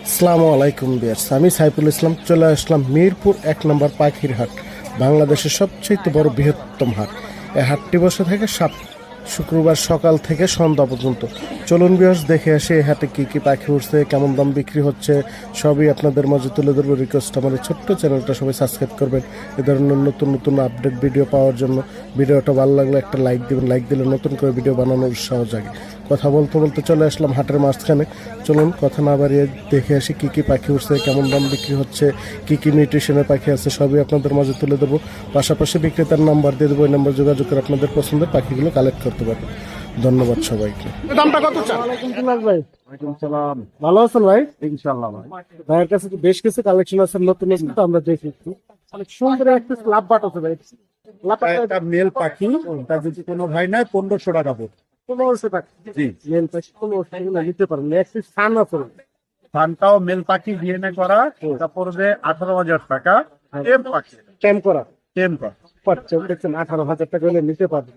আসসালামু আলাইকুম বিয়ার্স আমি সাইফুল ইসলাম চলে আসলাম মিরপুর এক নম্বর পাখির হাট বাংলাদেশের সবচেয়ে বড় বৃহত্তম হাট এই হাটটি বসে থাকে সাত শুক্রবার সকাল থেকে সন্ধ্যা পর্যন্ত। চলুন বিয়ার্স দেখে আসি এই হাটে কী কী পাখি উঠছে কেমন দাম বিক্রি হচ্ছে, সবই আপনাদের মাঝে তুলে ধরবো রিকোয়েস্ট এই ছোট্ট চ্যানেলটা সবাই সাবস্ক্রাইব করবেন। এ ধরনের নতুন নতুন আপডেট ভিডিও পাওয়ার জন্য ভিডিওটা ভালো লাগলে একটা লাইক দেবেন। লাইক দিলে নতুন করে ভিডিও বানানোর উৎসাহ জাগে কথা বলতে বলতে চলে আসলাম হাটের মাঝখানে। চলুন কথা না বাড়িয়ে দেখে আসি কী কী পাখি উঠছে কেমন দাম বিক্রি হচ্ছে, কী কী নিউট্রিশনের পাখি আছে, সবই আপনাদের মাঝে তুলে দেবো পাশাপাশি বিক্রেতার নাম্বার দিয়ে দেবো। ওই নাম্বার যোগাযোগ করে আপনাদের পছন্দের পাখিগুলো কালেক্ট করতে পারবেন ধন্যবাদ সবাইকে। দামটা কত চান? ভাই। ভালো আছেন ভাই? ইনশাল্লাহ ভাই। ভাইয়ের কাছে বেশ কিছু কালেকশন আছে নতুন নতুন তো আমরা দেখি অনেক সুন্দর একটা লাভ বাট আছে ভাই। একটা মেল পাখি তার যদি কোনো ভাই নাই পনেরোশো টাকা পনেরোশো টাকা। জি। মেল পাখি পনেরোশো টাকা নিতে পারেন। সান আছে মেল পাখি ডিএনএ করা ওটা পড়বে আঠারো হাজার টাকা। টেম পাখি। টেম করা। টেম করা পাচ্ছে দেখছেন আঠারো হাজার টাকা হলে নিতে পারবেন।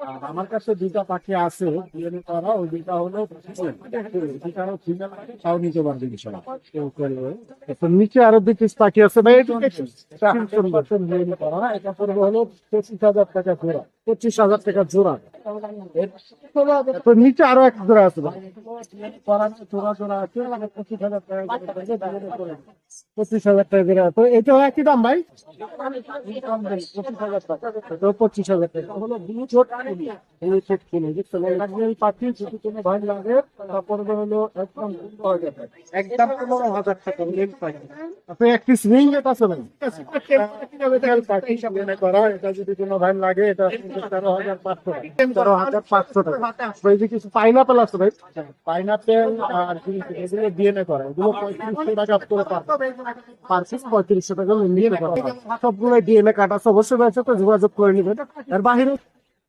আর আমার কাছে দুইটা পাখি আছে ডিএনএ করা ওই দুইটা হলো দুইটা হলো ফিমেল তাও নিতে পারবে তো নিচে আরও দুই পিস পাখি আছে ভাই ডিএনএ করা। এটা পড়বে হলো পঁচিশ হাজার টাকা জোড়া। পঁচিশ হাজার টাকা জোড়া। তো নিচে আরও এক জোড়া আছে ভাই। জোড়া জোড়া আছে। মানে পঁচিশ হাজার টাকা। পঁচিশ হাজার তো এটা একই দাম ভাই? পঁচিশ হাজার টাকা। তো পঁচিশ হাজার টাকা। হলো ব্লু এই ছোট কুলি দেখছেন এটা পাখি যদি কোনো ভাই লাগে তারপরে হলো একদম পনেরো হাজার টাকা একদম পনেরো হাজার টাকা মেল পাখি আপনি এক পিস রিং এটা আছে ভাই। পাখি ডিএনএ করা এটা যদি কোনো ভাই লাগে এটা তেরো হাজার পাঁচশো টাকা। তেরো হাজার পাঁচশো টাকা। ভাই যে কিছু পাইনাপেল আছে ভাই পাইনাপেল আর এগুলো ডিএনএ করা। এগুলো পঁয়ত্রিশশো টাকা করে পার পিস পঁয়ত্রিশশো টাকা নিয়ে সবগুলো ডিএনএ কাট আছে। অবশ্যই সাথে যোগাযোগ করে নেবেন। আর বাহিরে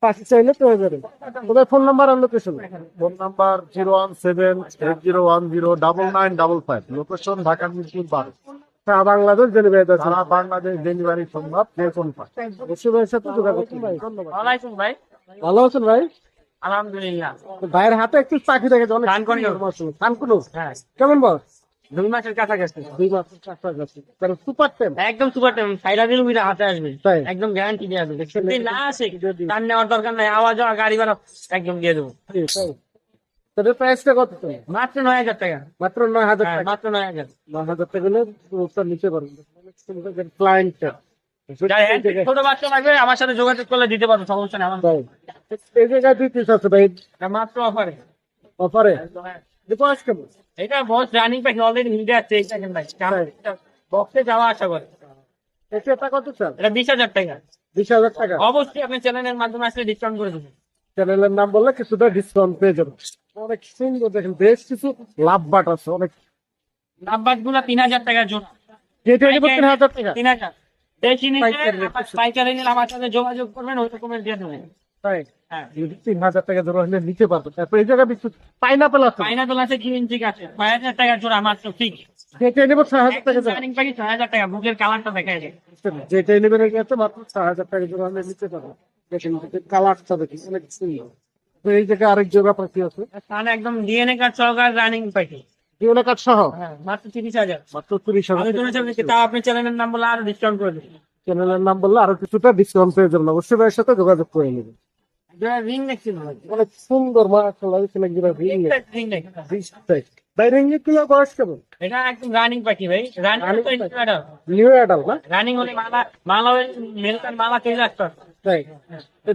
পাখি চাইলে পেয়ে যাবেন। তোদের ফোন নাম্বার আর location phone number zero one seven eight zero one zero double nine double five. Location Dhaka Mirpur বারো সারা বাংলাদেশ ডেলিভারি আছে সারা বাংলাদেশ ডেলিভারি সম্ভব যে কোন পায়? সাথে যোগাযোগ করবেন ভাই। ভাই। ভালো আছেন ভাই? আলহামদুলিল্লাহ। তো ভাইয়ের হাতে একটু পাখি দেখেছে অনেক কানকুনো হ্যাঁ। কেমন বস? দুই মাসের কাছাকাছি। দুই মাস কাছাকাছি। কারণ সুপার টেম একদম সুপার টাইম সাইডা দিল মিরা হাতে আসবে? একদম গ্যারান্টি দিয়ে আসবে। যদি না আসে টান নেওয়ার দরকার নাই। আওয়াজ হওয়া গাড়ি ভাড়া একদম দিয়ে দেবো। তোদের প্রাইসটা কত মাত্র নয় হাজার টাকা। মাত্র নয় হাজার হ্যাঁ টাকা। মাত্র নয় হাজার। নয় হাজার টাকা হলে পুরোটা নিতে পারবেন ক্লায়েন্টটা ছোট বাচ্চা লাগবে আমার সাথে যোগাযোগ করলে দিতে পারব সমস্যা নেই আমার এই জায়গায় দুই পিস আছে ভাই। মাত্র অফারে অফারে বয়স কেমন এটা boss running pack already Hindi আছে এই সেকেন্ড ভাই বক্সে যাওয়া আশা করে। এটা কত চাল এটা বিশ হাজার টাকা। বিশ হাজার টাকা। অবশ্যই আপনি চ্যানেলের মাধ্যমে আসলে ডিসকাউন্ট করে দেবেন। চ্যানেলের নাম বললে কিছুটা ডিসকাউন্ট পেয়ে যাবেন। অনেক সুন্দর দেখেন বেশ কিছু লাভ বাট আছে অনেক। নাম্বারগুলা তিন হাজার টাকা জোড়া। যেটা নিবো তিন হাজার টাকা। তিন হাজার। বেশি নিলে পাইকারি আমার পাইকারি নিলে আমার সাথে যোগাযোগ করবেন ওই রকমের দিয়ে দেবেন। তাই হ্যাঁ। তিন হাজার টাকা জোড়া হলে নিতে পারব তারপর এই জায়গায় বিস্কুট পাইনাপেল আছে। পাইনাপেল আছে গ্রিন ঠিক আছে। ছয় হাজার টাকা জোড়া মাত্র? ঠিক। যেটা নেব ছয় হাজার টাকা রানিং প্যাকেজ ছয় হাজার টাকা। বুকের কালারটা দেখা যায় যেটাই নেবেন এটাতে মাত্র ছয় হাজার টাকা জোড়া হলে নিতে পারব কালারটা দেখি অনেক সুন্দর। এই জায়গায় আরেক জোড়া পাখি আছে। তাহলে একদম ডিএনএ কার্ড সহকার রানিং সহ হ্যাঁ মাত্র তিরিশ হাজার। মাত্র তিরিশ আমি হাজার শুনেছি আপনি তা আপনি চ্যানেলের নাম বলে আরও ডিসকাউন্ট করে দেবেন। চ্যানেলের নাম বললে আরও কিছুটা ডিসকাউন্ট পেয়ে যাবেন। অবশ্যই ভাইয়ের সাথে যোগাযোগ করে নেবেন। রিং দেখছি ভাই অনেক সুন্দর মাশাআল্লাহ এখানে জোড়া রিং রিং দেখ ভাই রিং কিলো বয়স কেমন এটা একদম রানিং পাখি ভাই রানিং Running তো পাখি। ইনস্টাগ্রাম নিউ অ্যাডাল না রানিং হলে মালা মালা মেলকার মালা চলে আসতো তাই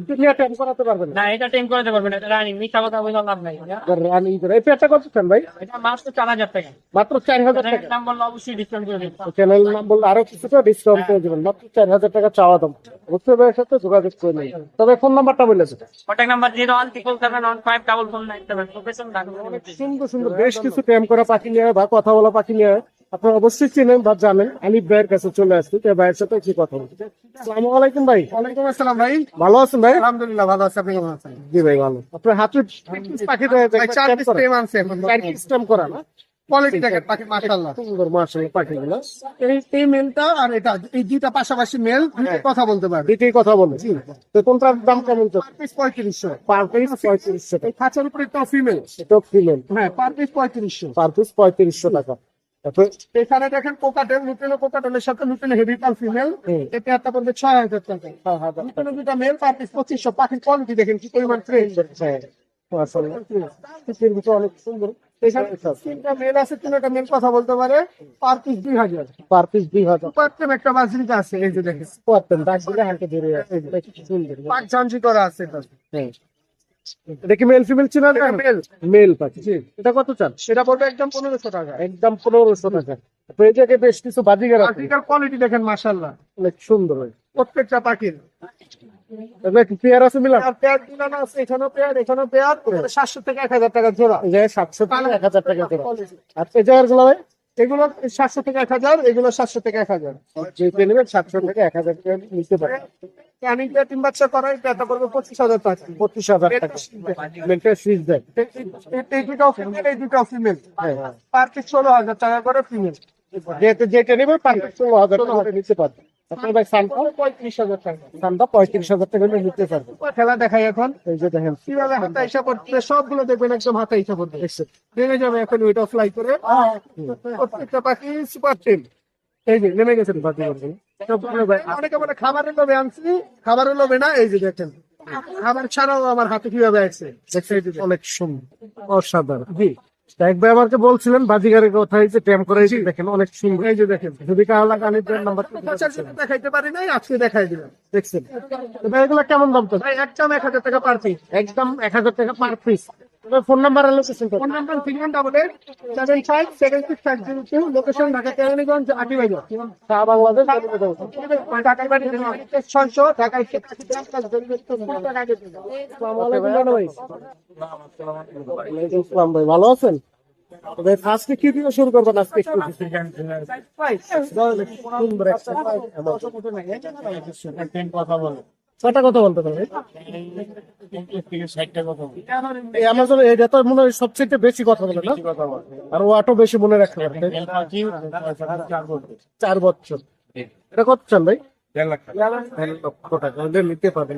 দুনিয়া টেম করাতে পারবেন না? এটা টেম করতে পারবেন এটা রানি মিথ্যা কথা বলে লাভ নাই। রানিং করে এই পেয়ারটা কত চান ভাই? এটা মাত্র চার হাজার টাকা। মাত্র চার হাজার টাকা। দাম বললে অবশ্যই ডিসকাউন্ট করে দেবো চ্যানেল নাম বললে আরও কিছুটা ডিসকাউন্ট করে দেবেন মাত্র চার হাজার টাকা চাওয়া দাম। বুঝতে ভাইয়ের সাথে যোগাযোগ করে নেই তবে ফোন নাম্বারটা বলেছে contact number zero one triple seven one five double four nine seven সুন্দর সুন্দর বেশ কিছু ট্যাম করা পাখি নিয়ে বা কথা বলা পাখি নিয়ে। আপনারা অবশ্যই চেনেন বা জানেন আলিফ ভাইয়ের কাছে চলে আসছি তো ভাইয়ের সাথে কি কথা বলছি আসসালামু আলাইকুম ভাই। ওয়ালাইকুম আসসালাম ভাই। ভালো আছেন ভাই? আলহামদুলিল্লাহ ভালো আছে। আপনি কেমন আছেন? জি ভাই ভালো। আপনার হাতে পাখি ভাই চার পিস টেম আনছে এখন স্ট্যাম্প করা না? কোয়ালিটি দেখেন পাখি মাশাআল্লাহ। সুন্দর মার্শাল পাখিগুলো। এই এই মেলটা আর এটা এই দুইটা পাশাপাশি মেল কথা বলতে পারবে। দুইটাই কথা বলে। তো কোনটার দাম কেমন তো পিস পঁয়ত্রিশশো। পার পিস পঁয়ত্রিশশো টাকা। এই খাঁচার উপরে একটা ফিমেল এটা ফিমেল হ্যাঁ পার পিস পঁয়ত্রিশশো। পার পিস পঁয়ত্রিশশো টাকা। তারপর এখানে দেখেন কোকাটেল লুটেনো কোকাটেলের সাথে লুটেনো হেভি পাল ফিমেল। এটা একটা পড়বে ছয় হাজার টাকা। দুটা মেল পার পিস পঁচিশশো। পাখির কোয়ালিটি দেখেন কি পরিমাণ ফ্রেশ হ্যাঁ, মাশাআল্লাহ। অনেক সুন্দর। তিনটা মেল আছে তিনটা মেল কথা বলতে পারে। পার পিস দুই হাজার। পার পিস দুই হাজার। একটা আছে এই যে দেখেন। দিলে হালকা ধরে আসে সুন্দর পাক ঝাঞ্ঝি করা আছে এটা কি মেল ফিমেল চিনা এটা male। মেল পাখি। এটা কত চান? সেটা পড়বে একদম পনেরোশো টাকা। একদম পনেরোশো টাকা। এই বেশ কিছু বাজিগার আছে। কোয়ালিটি দেখেন মাশাল্লাহ অনেক সুন্দর প্রত্যেকটা পাখির। পেয়ার আছে মিলান? পেয়ার দিলানো আছে এখানেও পেয়ার এখানেও পেয়ার। সাতশো থেকে এক হাজার টাকা জোড়া। সাতশো এক হাজার টাকা করে আর এই গুলো ভাই? এগুলো সাতশো থেকে এক হাজার এগুলো সাতশো থেকে এক হাজার। যেটা নেবেন সাতশো থেকে এক হাজার টাকা নিতে পারেন। ক্যানিং তিন বাচ্চা করাই এটা এটা করবে পঁচিশ হাজার টাকা। পঁচিশ হাজার টাকা। মেন্টাল সুইচ দেয়। এই দুটাও ফিমেল এই দুটাও ফিমেল হ্যাঁ পার পিস ষোলো হাজার টাকা করে ফিমেল যেটা নেবে পাঁচ ষোলো হাজার টাকা নিতে পারবেন। আপনার ভাই সানটা পঁয়ত্রিশ হাজার টাকা? সানটা পঁয়ত্রিশ হাজার টাকা করে নিতে পারবেন খেলা দেখাই এখন? এই যে দেখেন। কীভাবে হাতা হিসাব করতে সবগুলো দেখবেন একদম হাতা হিসাব করতে নেমে যাবে এখন ওইটা ফ্লাই করে। প্রত্যেকটা পাখি সুপার টেম এই যে নেমে গেছেন অনেকে খাবারের লোভে আনছি খাবারের লোভে না। এই যে দেখেন। খাবার ছাড়াও আমার হাতে কীভাবে আসছে অনেক সুন্দর। অসাধারণ। জি। এক ভাই আমাকে বলছিলেন বাজিগারের কথা হয়েছে ট্যাম দেখেন অনেক সুন্দর। এই যে দেখেন। যদি কারও লাগে আমি নাম্বার দেখাইতে পারি নাই আজকে দেখাই দিলাম। দেখছেন? এগুলো কেমন দাম তো? একদম এক হাজার টাকা পার পিস একদম এক হাজার টাকা পার পিস ফোন নাম্বার আর location phone number three one double eight seven five seven six five zero two location Dhaka Keraniganj Aati সারা বাংলাদেশ ঢাকায় বাড়ি ছয়শো ঢাকায় ইসলাম ভাই ভালো আছেন ভাই আজকে কি দিয়ে শুরু করবেন আজকে একটু কথা বলো ছটা কথা বলতে পারবে। ষাটটা কথা আমাজন এটা তো মনে হয় সবচেয়ে বেশি কথা বলে না? আর ও আটো বেশি মনে রাখতে পারে। চার বছর। এটা কত চান ভাই? দেড় লাখ টাকা। দেড় লক্ষ টাকা নিতে পারবেন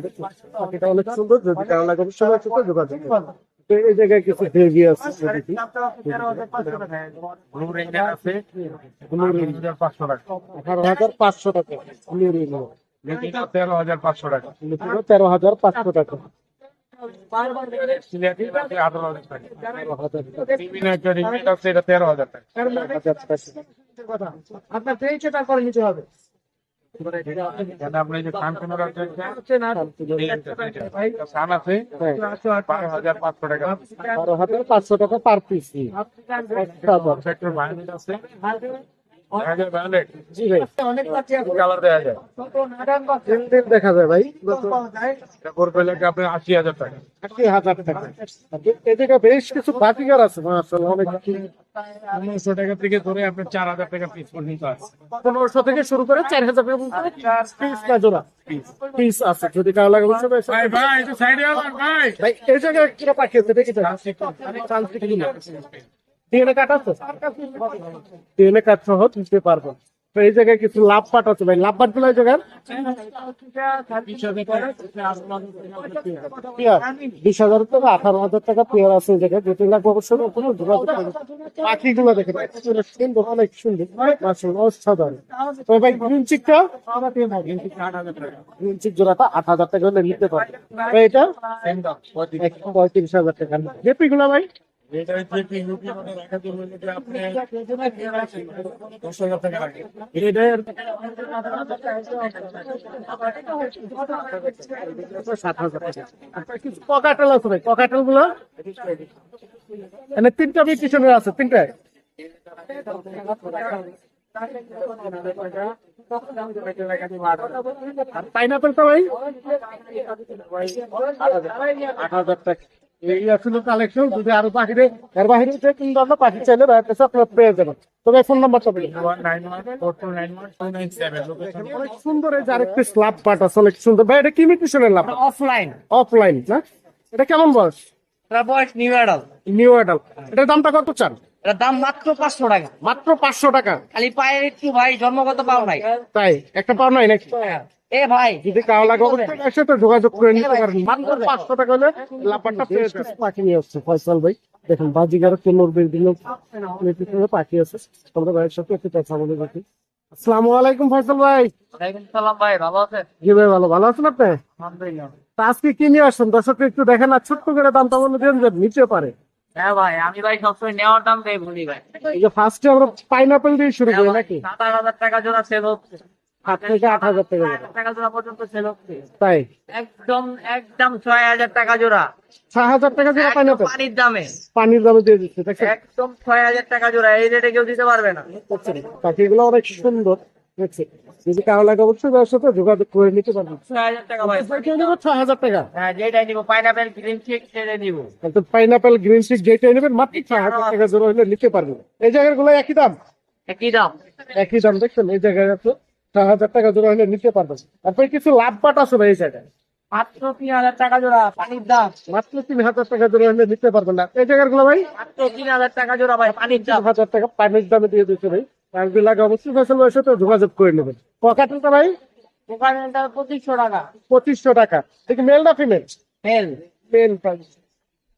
এটা অনেক সুন্দর। যদি কারও লাগে অবশ্যই যোগাযোগ এই জায়গায় কিছু হেভি আছে ব্লু রেঞ্জার আছে। পাঁচশো টাকা। আঠারো হাজার পাঁচশো টাকা। Blue Ring। তেরো হাজার পাঁচশো টাকা। তেরো হাজার পাঁচশো টাকা। আপনার করে নিতে হবে পাঁচশো টাকা পাঁচশো পার পিস সেক্টর আছে। এক হাজার ভায়োলেট জি ভাই। কালার দেওয়া যায়। তিন দিন দেখা যায় ভাই। এটা করবে লাগে আপনার আশি হাজার টাকা? আশি হাজার টাকা। এদিকে বেশ কিছু বাতিকার আছে অনেক পনেরোশো টাকা থেকে ধরে আপনার চার হাজার টাকা পিস পর্যন্ত আছে। পনেরোশো থেকে শুরু করে চার হাজার টাকা পিস না জোড়া? পিস আছে। যদি কারও লাগে বলছে ভাই ভাই ভাই একটু সাইডে ভাই। ভাই এই জায়গায় কিরা পাখি আছে? দেখি তো। সহ তো এই জায়গায় কিছু লাভ পাট আছে ভাই। লাভ পাটগুলো বিশ হাজার টাকা আঠারো হাজার টাকা পেয়ার আছে এই জায়গায়। অবশ্যই কোনো যোগাযোগ করবেন। পাখিগুলো দেখে অনেক সুন্দর। অসাধারণ। তবে ভাই জোড়াটা আট হাজার টাকা হলে নিতে পারবে এটা? পঁয়ত্রিশ হাজার টাকা। জেপি গুলো ভাই? এটা ককাটেল আছে ভাই গুলো এখানে তিনটা পিছনে আছে তিনটায় পাইনাপেলটা ভাই আট হাজার টাকা এই আসলে কালেকশন যদি আরও বাহিরে এর বাহিরে যে তিন ধরনের পাখি চাইলে ভাইয়ের কাছে আপনারা পেয়ে যাবেন তবে ফোন নাম্বারটা বলি nine one four two nine one two nine seven অনেক সুন্দর এই যে আরেকটি স্ল্যাব পাট আছে অনেক সুন্দর ভাই এটা কি মিউটেশনের লাভ অফলাইন অফলাইন না? এটা কেমন বয়স? এটা বয়স নিউ অ্যাডাল নিউ অ্যাডাল এটার দামটা কত চান? এটার দাম মাত্র পাঁচশো টাকা। মাত্র পাঁচশো টাকা। খালি পায়ে একটু ভাই জন্মগত পাও নাই। তাই? একটা পাও নাই নাকি? এ ভাই যদি কাও লাগে অবশ্যই এসে তো যোগাযোগ করে নিতে পারেন। মাত্র পাঁচশো টাকা হলে লাপারটা পেয়ে যাচ্ছে। পাখি নিয়ে আসছে ফয়সাল ভাই। দেখেন বাজিগার বিভিন্ন পাখি আছে। তোমরা ভাইয়ের সাথে একটু কথা বলে দেখি। আসসালামু আলাইকুম ফয়সাল ভাই। ওয়ালাইকুম সালাম ভাই ভালো আছেন? জি ভাই ভালো। ভালো আছেন আপনি? আলহামদুলিল্লাহ। তা আজকে কি নিয়ে আসছেন? দর্শককে একটু দেখেন আর ছোট্ট করে দামটা বলে দেন যে নিতে পারে। হ্যাঁ ভাই আমি ভাই সবসময় নেওয়ার দাম দেই বলি ভাই। এই যে ফার্স্টে আমরা পাইনাপেল দিয়ে শুরু করি নাকি? সাত আট হাজার টাকা জোড়া সেল হচ্ছে। সাত থেকে আট হাজার টাকা জোড়া। পর্যন্ত সেল হচ্ছে। তাই? একদম একদম ছয় হাজার টাকা জোড়া। ছয় হাজার টাকা একদম পাইনাপেল পানির দামে। পানির দামে দিয়ে দিচ্ছে একদম ছয় হাজার টাকা জোড়া এই রেটে কেউ দিতে পারবে না। পাখিগুলো অনেক সুন্দর দেখছি যদি কারও লাগে অবশ্যই তার সাথে যোগাযোগ করে নিতে পারবেন। ছয় হাজার টাকা ভাই। কেউ ছয় হাজার টাকা। হ্যাঁ যেটাই নিবো পাইনাপেল গ্রিন চিক সেটাই নিবো। কিন্তু পাইনাপেল গ্রিন চিক যেটাই নেবেন মাত্র ছয় হাজার টাকা জোড়া হলে নিতে পারবেন। এই জায়গারগুলো একই দাম? একই দাম। একই দাম দেখছেন? এই জায়গায় আছে ছয় হাজার টাকা জোড়া হলে নিতে পারবেন তারপরে কিছু লাভ পাট আছে ভাই এই জায়গায় মাত্র তিন হাজার টাকা জোড়া পানির দাম। মাত্র তিন হাজার টাকা জোড়া হলে নিতে পারবেন না। এই জায়গারগুলো ভাই? মাত্র তিন হাজার টাকা জোড়া ভাই পানির দাম। হাজার টাকা পানির দামে দিয়ে দিচ্ছে ভাই। লাগে অবশ্যই ফসল ভাইয়ের সাথে যোগাযোগ করে নেবেন। পকাটেলটা ভাই? পঁচিশশো টাকা। পঁচিশশো টাকা। দেখি মেল না ফিমেল মেল মেল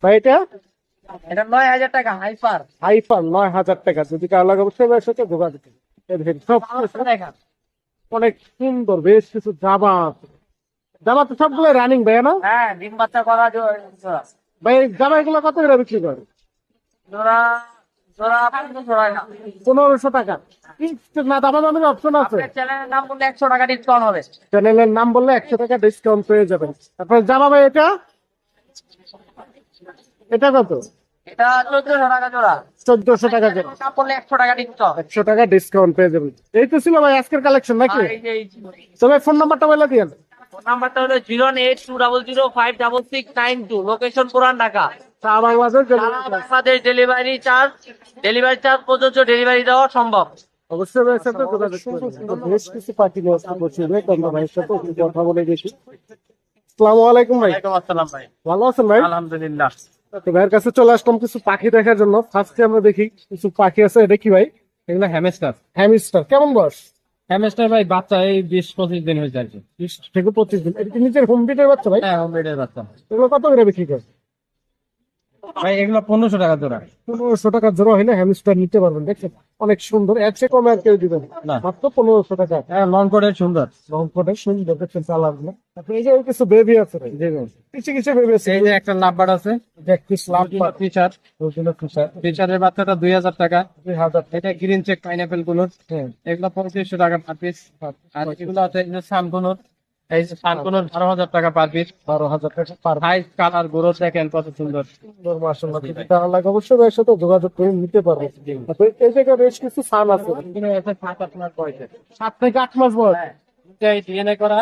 ভাই এটা? এটা নয় হাজার টাকা হাইপার আইফোন নয় হাজার টাকা। যদি কারও লাগে অবশ্যই ভাইয়ের সাথে যোগাযোগ করুন। সব দেখা অনেক সুন্দর বেশ কিছু জামা আছে। জামা তো সবগুলো রানিং ভাই না? হ্যাঁ ডিম বাচ্চা করা ভাই জামা এগুলো কত করে বিক্রি করে? পনেরোশো টাকা পনেরোশো টাকা। না দামা দামের অপশন আছে। চ্যানেলের নাম বললে একশো টাকা ডিসকাউন্ট হবে। চ্যানেলের নাম বললে একশো টাকা ডিসকাউন্ট পেয়ে যাবেন। তারপর জামা ভাই এটা? এটা কত? এটা চোদ্দশো টাকা জোড়া। চোদ্দশো টাকা করে নাম একশো টাকা ডিসকাউন্ট একশো টাকা ডিসকাউন্ট পেয়ে যাবেন। এই তো ছিল ভাই আজকের কালেকশন নাকি? তবে ফোন নাম্বারটা বলে দিয়েন। ফোন নাম্বারটা হলো zero eight two double zero five double six nine two location পুরান Dhaka. Bangladesh delivery charge delivery charge প্রযোজ্য ডেলিভারি দেওয়া সম্ভব। অবশ্যই ভাইয়ের সাথে যোগাযোগ বেশ কিছু পাখি নিয়ে আসতে বসে ভাইয়ের সাথে কথা বলে দেখি। আসসালামু আলাইকুম ভাই। আসসালাম ভাই। ভালো আছেন ভাই? আলহামদুলিল্লাহ। তো ভাইয়ের কাছে চলে আসলাম কিছু পাখি দেখার জন্য। ফার্স্টে আমরা দেখি কিছু পাখি আছে। এটা কি ভাই? এগুলো হ্যামেস্টার হ্যামিস্টার কেমন বয়স? হ্যামেস্টার ভাই বাচ্চা এই বিশ পঁচিশ দিন হয়েছে আর কি। বিশ থেকে পঁচিশ দিন। নিজের হোম বিটের বাচ্চা ভাই? হ্যাঁ হোমমেডের বাচ্চা। এগুলো কত করে বিক্রি করে? ভাই এগুলো পনেরোশো টাকা জোড়া। পনেরোশো টাকা জোড়া হলে হ্যামিস্টার নিতে পারবেন দেখছেন? অনেক সুন্দর এর চেয়ে কমে আর কেউ দিবেন না। মাত্র পনেরোশো টাকা। হ্যাঁ লং কোটের সুন্দর। রং করে সুন্দর দেখছেন চালার তারপরে এই যে কিছু বেবি আছে ভাই। কিছু কিছু বেবি আছে। এই যে একটা লাভবার আছে। একটু স্লাব ফিচার ফিচারের বাচ্চাটা দুই হাজার টাকা। দুই হাজার এটা গ্রিন চেক পাইনাপেলগুলোর। হ্যাঁ। এগুলো পঁয়ত্রিশশো টাকা পার পিস আর এগুলো আছে সানকুনোর এই যে বারো হাজার টাকা পার পিস বারো হাজার টাকা পার কালার দেখেন কত সুন্দর। সুন্দর লাগে অবশ্যই ভাইয়ের সাথে যোগাযোগ করে নিতে পারবে এই জায়গায় বেশ কিছু সান আছে। সাত আট মাস বয়সে সাত থেকে আট মাস বয়স। ডিএনএ করা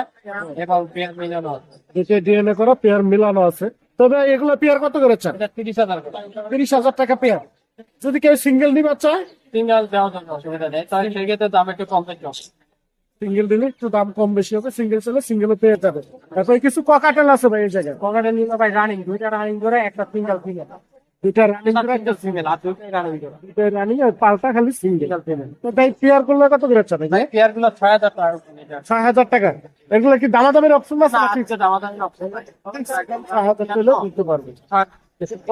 এবং পেয়ার মিলানো আছে। ডিএনএ করা পেয়ার মিলানো আছে। তবে এগুলো পেয়ার কত করে চান? তিরিশ হাজার তিরিশ হাজার টাকা পেয়ার যদি কেউ সিঙ্গেল নিবে চায়? সিঙ্গেল দেওয়ার জন্য অসুবিধা নেই। তাহলে সেক্ষেত্রে দাম একটু কম হবে। সিঙ্গেল দিলে একটু দাম কম বেশি হবে সিঙ্গেল চলে সিঙ্গেল পেয়ে যাবে। তারপরে কিছু ককাটেল আছে ভাই এই জায়গায়। পকেটে নিলে ভাই রানিং দুইটা রানিং করে একটা সিঙ্গেল ফিঙ্গার দুইটা রানিং একটা সিঙ্গেল আর দুইটাই রানিং করে। দুইটা রানিং আর পাল্টা খালি সিঙ্গেল সিঙ্গেল তো ভাই পেয়ার করলে কত করে ভাই? পেয়ারগুলো টাকা করে এগুলো কি দামা দামের অপশন আছে না, নাকি? আজকে দামাদামি ছয় হাজার টাকা দিতে পারবে। আর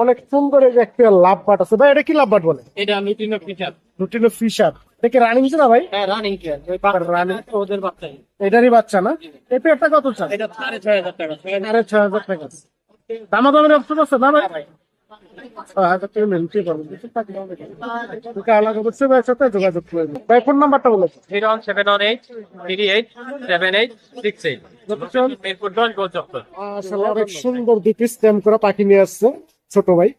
অনেক সুন্দর এই যে একটা লাভ বাট আছে। ভাই এটা কি লাভ বাট বলে? এটা লুটিনো রুটিনো ফিশার দেখে রানিং না ভাই? হ্যাঁ রানিং রানিং ওদের বাচ্চাই। এটারই বাচ্চা না? এই পেয়ারটা কত চান? এটা সাড়ে ছয় হাজার টাকা। সাড়ে ছয় হাজার টাকা। অপশন আছে না ভাই? ফোন নাম্বারটা বলে। Zero one seven one eight three eight seven eight six eight. অনেক সুন্দর দুটি স্ট্যাম করা পাখি নিয়ে আসছে। ছোট ভাই।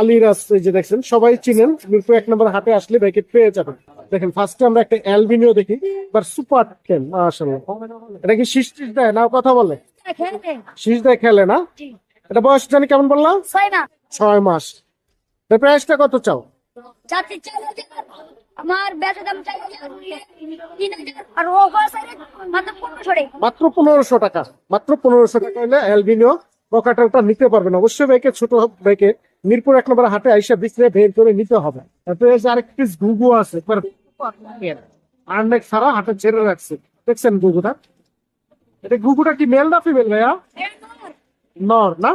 আলিরাজ এই যে দেখছেন সবাই চিনেন। মিরপুর এক নম্বর হাটে আসলে ব্যাকেট পেয়ে যাবেন। দেখেন ফার্স্টে আমরা একটা অ্যালবিনিও দেখি এবার সুপার টেন মাশাআল্লাহ। এটা কি শীষ টিস দেয়? না কথা বলে। শীষ দেয় খেলে না? এটা বয়স জানি কেমন বললাম? ছয় মাস। প্রাইসটা কত চাও? আমার দাম হাজার আর ও সাইডে মাত্র পনেরোশো টাকা। মাত্র পনেরোশো টাকা। মাত্র পনেরোশো টাকা হলে অ্যালবিনিও বকাটালটা নিতে পারবেন। অবশ্যই বাইকে ছোট বাইকে মিরপুর এক নম্বর হাটে আইসা বিক্রি বের করে নিতে হবে। তারপরে আরেক পিস ঘুঘু আছে একবার আর্নেক সারা হাটে ছেড়ে রাখছে। দেখছেন ঘুঘুটা? এটা ঘুঘুটা কি মেল না ফিমেল ভাইয়া? নর না?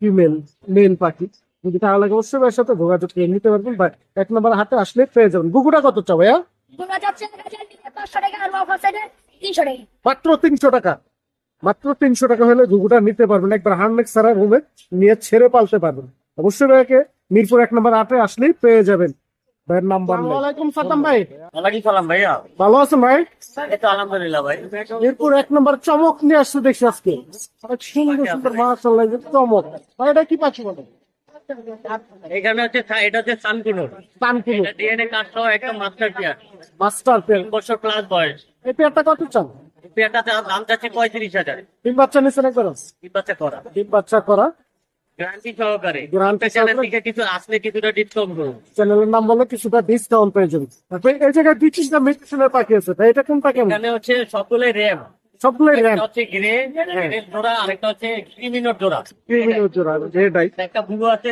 ফিমেল মেল পাখি। যদি তাহলে অবশ্যই ভাইয়ের সাথে যোগাযোগ করে নিতে পারবেন। বা এক নম্বর হাটে আসলে পেয়ে যাবেন। ঘুঘুটা কত চাও ভাইয়া? মাত্র তিনশো টাকা। মাত্র তিনশো টাকা হলে ঘুঘুটা নিতে পারবেন। একবার হান্ড্রেড সারা রুমে নিয়ে ছেড়ে পালতে পারবেন। অবশ্যই ভাইকে মিরপুর এক নম্বর আটে আসলেই পেয়ে যাবেন ভাইয়ের নাম্বার ওয়ালাইকুম সালাম ভাই। ওয়ালাইকুম সালাম ভাইয়া। ভালো আছেন ভাই? এই তো আলহামদুলিল্লাহ ভাই। মিরপুর এক নম্বর চমক নিয়ে আসছে দেখছি আজকে। সুন্দর সুন্দর মাশাআল্লাহ চমক। ভাই এটা কি পাচ্ছি বলে? এখানে হচ্ছে এটা হচ্ছে সানকুনুর। তানকুনু ডিএনএ কার্ড সহ একদম মাস্টার পেয়ার মাস্টার পেয়ার বছর প্লাস বয়স। এই পেয়ারটা কত চান? পেয়ারটা দাম যাচ্ছে পঁয়ত্রিশ হাজার। তিন বাচ্চা নিচ্ছেন একবার? তিন বাচ্চা করা। তিন বাচ্চা করা? গ্যারান্টি সহকারে। Guarantee সহকারে? কিছু আসলে কিছুটা ডিসকাউন্ট করব চ্যানেলের নাম বলে কিছুটা ডিসকাউন্ট পেয়ে যাবেন। তারপরে এই জায়গায় দুই তিনটা মেডিসিনের পাখি আছে এটা এখানে হচ্ছে সকলে র্যাম সবগুলোই র্যাম হচ্ছে গ্রে গ্রে জোড়া আরেকটা হচ্ছে ক্রিমিনোর জোড়া। ক্রিমিনাল জোড়া যেটাই একটা বুড়ো আছে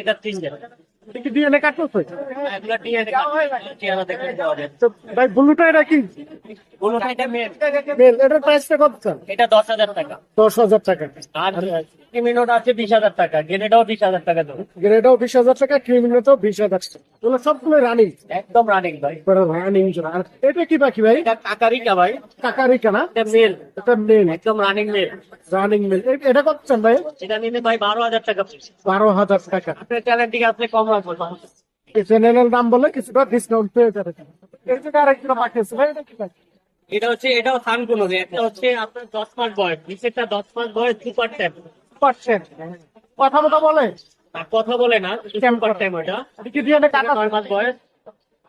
এটা কি ডিএনএ কাটতেছে এগুলো ডিএনএ চেহারা দেখে দেওয়া যায় তো ভাই ব্লুটা এটা কি? এটা মেল এটার প্রাইসটা কত চান এটা দশ হাজার টাকা। দশ হাজার টাকা। আর ক্রিমিনোটা আছে বিশ হাজার টাকা। গ্রেনেডাও বিশ হাজার টাকা দেবো। গ্রেডাও বিশ হাজার টাকা ক্রিমিনালটাও বিশ হাজার টাকা। এগুলো সবগুলো রানিং একদম রানিং ভাই। রানিং আর এটা কি পাখি ভাই? কাকারিকা ভাই। কাকারিকা না? এটা মেল এটা মেল একদম রানিং মেল রানিং মেল এটা কত চান ভাই? এটা নিলে ভাই বারো হাজার টাকা বারো হাজার টাকা। আপনার চ্যানেল থেকে আসলে কম রাখব চ্যানেলের নাম বলে কিছুটা ডিসকাউন্ট পেয়ে যাবে এই যে আরেকটা পাখি আছে ভাই এটা কি পাখি? এটা হচ্ছে এটাও সান কোনো একটা হচ্ছে আপনার দশ মাস বয়স। নিচেরটা দশ মাস বয়স সুপার ট্যাপ পাচ্ছেন কথা মতো বলে। কথা বলে না সুপার টাইম ওটা এটা। কি ডিএনএ কাটা নয় মাস বয়স।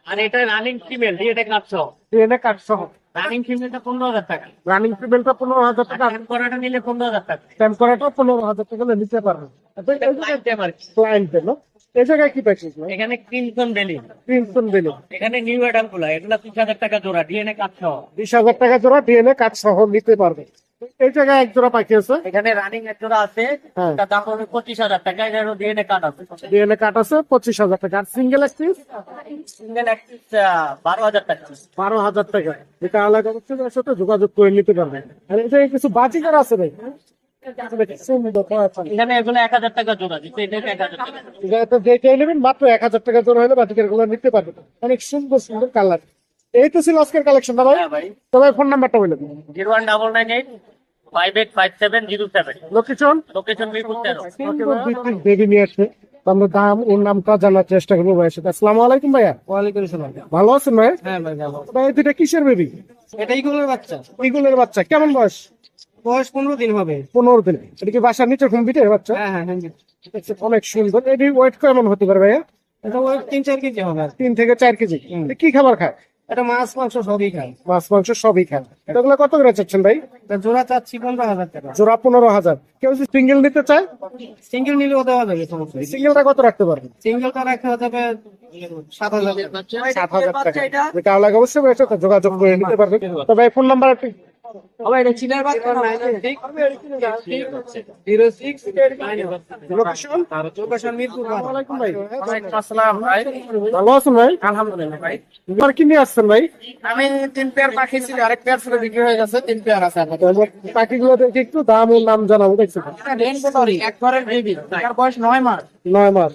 আর এটা রানিং ফিমেল দিয়ে এটা কাটছ ডিএনএ কাট সহ রানিং ফিমেলটা পনেরো হাজার টাকা। রানিং ফিমেলটা পনেরো হাজার টাকা। আর করাটা নিলে পনেরো হাজার টাকা। স্ট্যাম্প করাটা পনেরো হাজার টাকা নিতে আর ক্লায়েন্ট পেল এই জায়গায় কি পাচ্ছিস এখানে ক্রিমসন ভ্যালি তিনশন দিল এখানে নিউ অ্যাডালগুলা এগুলা তিরিশ হাজার টাকা জোড়া ডিএনএ কাটছ বিশ হাজার টাকা জোড়া ডিএনএ কার্ড সহ নিতে পারবে এই জায়গায় এক জোড়া পাখি আছে। এখানে রানিং এক জোড়া আছে। হ্যাঁ। তার দাম হবে পঁচিশ হাজার টাকা। এখানে ডিএনএ কার্ড আছে। ডিএনএ কার্ড আছে পঁচিশ হাজার টাকা। আর সিঙ্গেল এক পিস সিঙ্গেল এক বারো হাজার টাকা। বারো হাজার টাকা। যেটা আলাদা হচ্ছে তার সাথে যোগাযোগ করে নিতে পারবেন আর জায়গায় কিছু বাজিকার আছে ভাই? এটা অনেক সুন্দর সুন্দর কালার এই তো ছিল আজকের কালেকশন ভাই। হ্যাঁ ভাই। তবে ফোন নাম্বারটা বলে দিন। Zero one double nine eight five eight five seven zero seven. Location location Mirpur তেরো বেবি নিয়ে আসছে আমরা দাম ওর নামটা জানার চেষ্টা করব ভাইয়ের সাথে। আসসালামু আলাইকুম ভাইয়া। ওয়ালাইকুম সালাম ভালো আছেন ভাই? হ্যাঁ ভাই ভালো। ভাই দুটা কিসের বেবি? এটা ইগুলোর বাচ্চা। ইগুলের বাচ্চা। কেমন বয়স? বয়স পনেরো দিন হবে। পনেরো দিন। এটা কি বাসার নিচে বাচ্চা? হ্যাঁ হ্যাঁ হ্যাঁ অনেক সুন্দর। এটি ওয়েট কেমন হতে পারে ভাইয়া? এটা তিন চার কেজি হবে। তিন থেকে চার কেজি। এটা কি খাবার খায়? এটা মাছ মাংস সবই খায় মাছ মাংস সবই খায় এগুলো কত করে চাচ্ছেন ভাই? জোড়া চাচ্ছি পনেরো হাজার টাকা। জোড়া পনেরো হাজার। কেউ যদি সিঙ্গেল নিতে চায়? সিঙ্গেল নিলেও দেওয়া যাবে সমস্যা সিঙ্গেলটা কত রাখতে পারবে? সিঙ্গেলটা রাখতে যাবে সাত হাজার সাত হাজার টাকা। অবশ্যই যোগাযোগ করে নিতে পারবে। তবে ফোন নাম্বার একটু আবার এটা চিনার বাচ্চা zero six location location Mirpur বারো। ওয়ালাইকুম ভাই আসসালাম ভাই ভালো আছেন ভাই? আলহামদুলিল্লাহ ভাই এবার কি নিয়ে আসছেন ভাই? আমি তিন পেয়ার পাখি ছিল আরেক পেয়ার ছিল বিক্রি হয়ে গেছে তিন পেয়ার আছে আমার পাখিগুলো দেখে একটু দাম ও নাম জানাব দেখছি? রেনবো এক ঘরের বেবি তার বয়স নয় মাস। নয় মাস।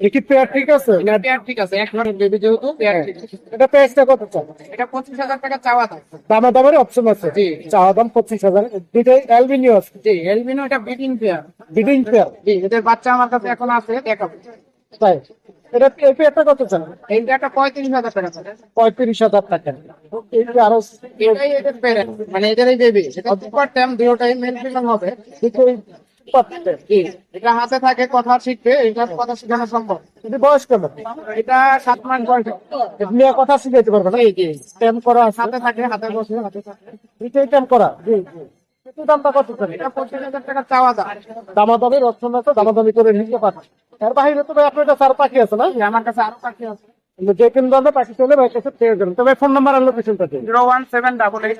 কি পেয়ার ঠিক আছে? না পেয়ার ঠিক আছে এক ঘরের বেবি যেহেতু পেয়ার ঠিক আছে। এটা প্রাইসটা কত চান এটা পঁচিশ হাজার টাকা চাওয়া থাকছে দামা। দামের অপশন আছে। জি। চাওয়া দাম পঁচিশ হাজার। দুইটাই অ্যালবিনিও আছে। জি এলবিনো এটা ব্রিডিং পেয়ার বিডিং পেয়ার জি এদের বাচ্চা আমার কাছে এখন আছে দেখাবো। তাই? এটা এই পেয়ারটা কত চান এই পঁয়ত্রিশ হাজার টাকা আছে। পঁয়ত্রিশ হাজার টাকা। এই যে আরও এটাই এদের প্যারেন্ট মানে এদেরই বেবি সেটা সুপার টাইম দুটোটাই মেল ফিমেল হবে। দুটোই এটা হাতে থাকে কথা শিখবে এটার কথা শেখানো সম্ভব। এটি বয়স কেমন এটা সাত মাস বয়স। কথা শিখাইতে স্ট্যাম্প করা হাতে থাকে হাতে বসে হাতে থাকে। স্ট্যাম্প করা। জি জি। দামটা কত এটা পঁচিশ হাজার টাকা চাওয়া দাম। দামাদামি অপশন আছে দামাদামি করে নিতে পারেন এর বাইরে তো ভাই আপনার একটা সার পাখি আছে না? আমার কাছে আরও পাখি আছে। কিন্তু যে কোনো চলে ভাই কাছে পেয়ে যাবেন তবে ফোন নাম্বার আর লোকেশনটা দিন zero one seven double eight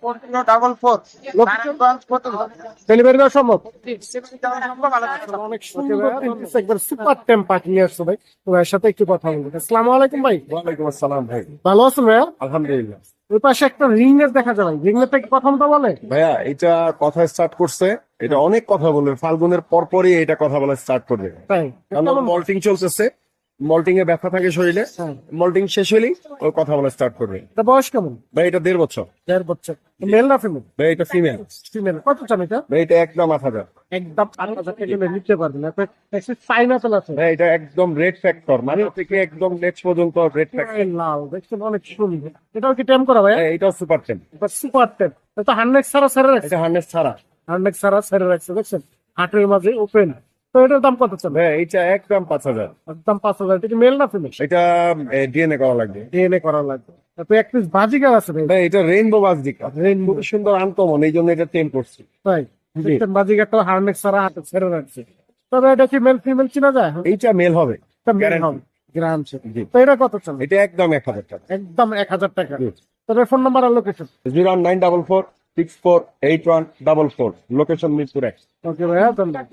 four zero double four. Narayanganj কোতোয়া delivery দেওয়া সম্ভব? অনেক সুন্দর একবার সুপার টেম পাখি নিয়ে আসছো ভাই। তো ভাইয়ের সাথে একটু কথা বলব। আসসালামু আলাইকুম ভাই। ওয়ালাইকুম আসসালাম ভাই। ভালো আছেন ভাইয়া? আলহামদুলিল্লাহ। ওই পাশে একটা রিং এর দেখা যায় ভাই। রিং এর থেকে কথা মতো বলে? ভাইয়া এটা কথা স্টার্ট করছে। এটা অনেক কথা বলবে। ফাল্গুনের পরপরই এটা কথা বলা স্টার্ট করবে। তাই? কারণ মল্টিং চলতেছে। মল্টিং এ ব্যথা থাকে শরীরে হ্যাঁ। মল্টিং শেষ হলেই ও কথা বলা স্টার্ট করবে। এটা বয়স কেমন? ভাই এটা দেড় বছর। দেড় বছর। মেল না ফিমেল ভাই এটা ফিমেল ফিমেল কত চান এটা? ভাই এটা একদম আট হাজার। একদম আট হাজার টাকা নিতে পারবেন। আপনার পাইনাপেল আছে। ভাই এটা একদম রেড ফ্যাক্টর মানে থেকে একদম নেক্সট পর্যন্ত রেড ফ্যাক্টর লাল দেখছেন অনেক সুন্দর। এটাও কি টেম করা ভাই? এটাও সুপার টেন সুপার টেম এটা হান্ড্রেড সারা সেরে রাখছে। এটা হান্ড্রেড ছাড়া। হান্ড্রেড সারা সেরে রাখছে দেখছেন? হাটের মাঝে ওপেন তো এটার দাম কত চান ভাই এটা একদম পাঁচ হাজার। একদম পাঁচ হাজার। এটা মেল না ফিমেল এটা ডিএনএ করা লাগবে। ডিএনএ করা লাগবে। তো এক পিস বাজিকার আছে ভাই। এটা রেইনবো Rainbow। খুব সুন্দর আনকমন এই জন্য এটা টেন করছি। তাই? দেখছেন বাজিকারটা হান্ড্রেড সারা হাতে ছেড়ে রাখছে। তবে এটা কি মেল ফিমেল চিনা যায়? এইটা মেল হবে। মেল হবে। গ্রাম। তো এটা কত চান এটা একদম এক হাজার টাকা। একদম এক হাজার টাকা। তবে ফোন নাম্বার আর location zero nine double four six four eight one double four. Location Mirpur এক। ওকে ভাইয়া ধন্যবাদ।